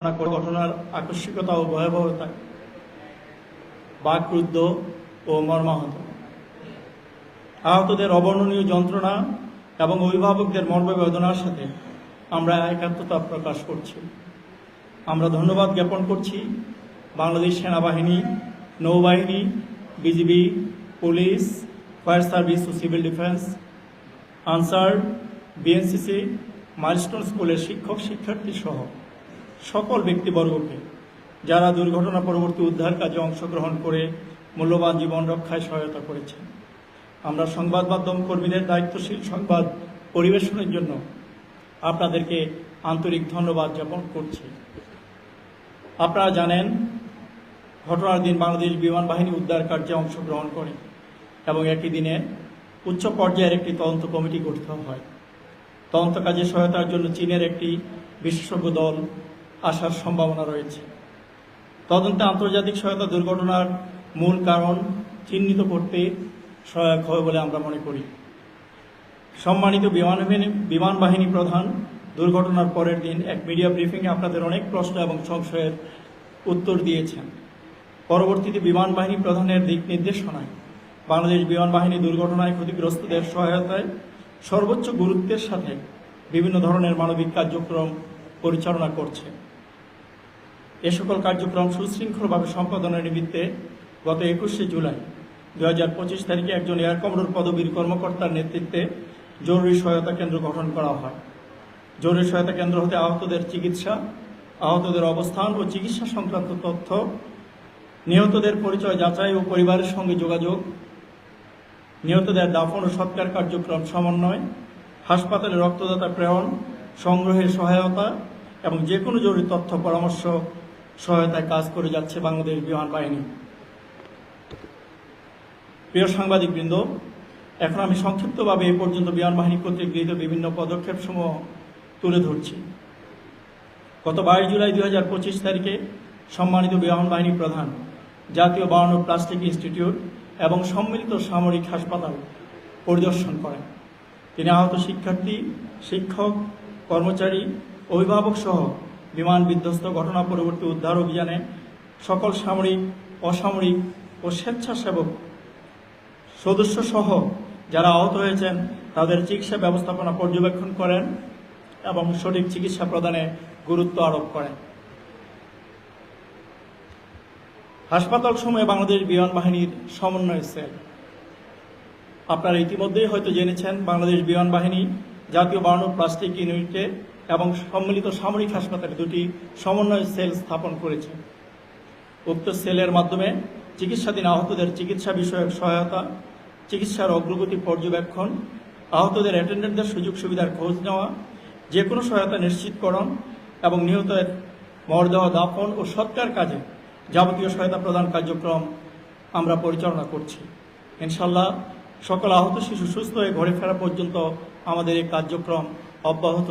ঘটনার আকস্মিকতা ও ভয়াবহতা, বাকরুদ্ধ ও মর্মাহত। আহতদের অবর্ণনীয় যন্ত্রণা এবং অভিভাবকদের মর্মবেদনার সাথে আমরা একাত্মতা প্রকাশ করছি। আমরা ধন্যবাদ জ্ঞাপন করছি বাংলাদেশ সেনাবাহিনী, নৌবাহিনী, বিজিবি, পুলিশ, ফায়ার সার্ভিস ও civil defence, Ansar, BNCC, milestone স্কুলের শিক্ষক, শিক্ষার্থী সহ সকল ব্যক্তিবর্গকে, যারা দুর্ঘটনা পরবর্তী উদ্ধার কাজে অংশগ্রহণ করে মূল্যবান জীবন রক্ষায় সহায়তা করেছেন। আমরা সংবাদ মাধ্যম কর্মীদের দায়িত্বশীল সংবাদ পরিবেশনের জন্য আপনাদেরকে আন্তরিক ধন্যবাদ জ্ঞাপন করছি। আপনারা জানেন, ঘটনার দিন বাংলাদেশ বিমান বাহিনী উদ্ধার কার্যে অংশগ্রহণ করে এবং একই দিনে উচ্চ পর্যায়ের একটি তদন্ত কমিটি গঠিত হয়। তদন্ত কাজে সহায়তার জন্য চীনের একটি বিশেষজ্ঞ দল আসার সম্ভাবনা রয়েছে। তদন্তে আন্তর্জাতিক সহায়তা দুর্ঘটনার মূল কারণ চিহ্নিত করতে সহায়ক হবে বলে আমরা মনে করি। সম্মানিত বিমান বিমান বাহিনী প্রধান, দুর্ঘটনার পরের দিন এক মিডিয়া ব্রিফিংয়ে আপনাদের অনেক প্রশ্ন এবং সংশয়ের উত্তর দিয়েছেন। পরবর্তীতে বিমান বাহিনী প্রধানের দিক নির্দেশনায় বাংলাদেশ বিমান বাহিনী দুর্ঘটনায় ক্ষতিগ্রস্তদের সহায়তায় সর্বোচ্চ গুরুত্বের সাথে বিভিন্ন ধরনের মানবিক কার্যক্রম পরিচালনা করছে। এ সকল কার্যক্রম সুশৃঙ্খলভাবে সম্পাদনের নিমিত্তে গত একুশে জুলাই দু হাজার পঁচিশ তারিখে একজন এয়ার কমোডোর পদবীর কর্মকর্তার নেতৃত্বে জরুরি সহায়তা কেন্দ্র গঠন করা হয়। জরুরি সহায়তা কেন্দ্র হতে আহতদের চিকিৎসা, আহতদের অবস্থান ও চিকিৎসা সংক্রান্ত তথ্য, নিহতদের পরিচয় যাচাই ও পরিবারের সঙ্গে যোগাযোগ, নিহতদের দাফন ও সৎকার কার্যক্রম সমন্বয়, হাসপাতালে রক্তদাতা প্রেরণ, সংগ্রহের সহায়তা এবং যে কোনো জরুরি তথ্য পরামর্শ সহায়তায় কাজ করে যাচ্ছে বাংলাদেশ বিমান বাহিনী। প্রিয় সাংবাদিকবৃন্দ, এখন আমি সংক্ষিপ্তভাবে এ পর্যন্ত বিমান বাহিনী কর্তৃক গৃহীত বিভিন্ন পদক্ষেপ সমূহ তুলে ধরছি। গত বাইশ জুলাই দুই হাজার পঁচিশ তারিখে সম্মানিত বিমান বাহিনী প্রধান, জাতীয় বার্ন প্লাস্টিক ইনস্টিটিউট এবং সম্মিলিত সামরিক হাসপাতাল পরিদর্শন করেন। তিনি আহত শিক্ষার্থী, শিক্ষক, কর্মচারী অভিভাবক সহ বিমান বিধ্বস্ত ঘটনা পরবর্তী উদ্ধার অভিযানে সকল সামরিক, অসামরিক ও স্বেচ্ছাসেবক সদস্য সহ যারা আহত হয়েছেন, তাদের চিকিৎসা ব্যবস্থাপনা পর্যবেক্ষণ করেন এবং সঠিক চিকিৎসা প্রদানে গুরুত্ব আরোপ করেন। হাসপাতাল সময়ে বাংলাদেশ বিমান বাহিনীর সমন্বয় সেল। আপনারা ইতিমধ্যেই হয়তো জেনেছেন, বাংলাদেশ বিমান বাহিনী জাতীয় বার্ন প্লাস্টিক ইউনিটে এবং সম্মিলিত সামরিক হাসপাতালে দুটি সমন্বয় সেল স্থাপন করেছে। উক্ত সেলের মাধ্যমে চিকিৎসাধীন আহতদের চিকিৎসা বিষয়ক সহায়তা, চিকিৎসার অগ্রগতি পর্যবেক্ষণ, আহতদের অ্যাটেন্ডেন্টদের সুযোগ সুবিধার খোঁজ নেওয়া যে কোনো সহায়তা নিশ্চিতকরণ এবং নিহতের মরদেহ দাফন ও সৎকার কাজে যাবতীয় সহায়তা প্রদান কার্যক্রম আমরা পরিচালনা করছি। ইনশাল্লাহ সকল আহত শিশু সুস্থ হয়ে ঘরে ফেরা পর্যন্ত আমাদের এই কার্যক্রম অব্যাহত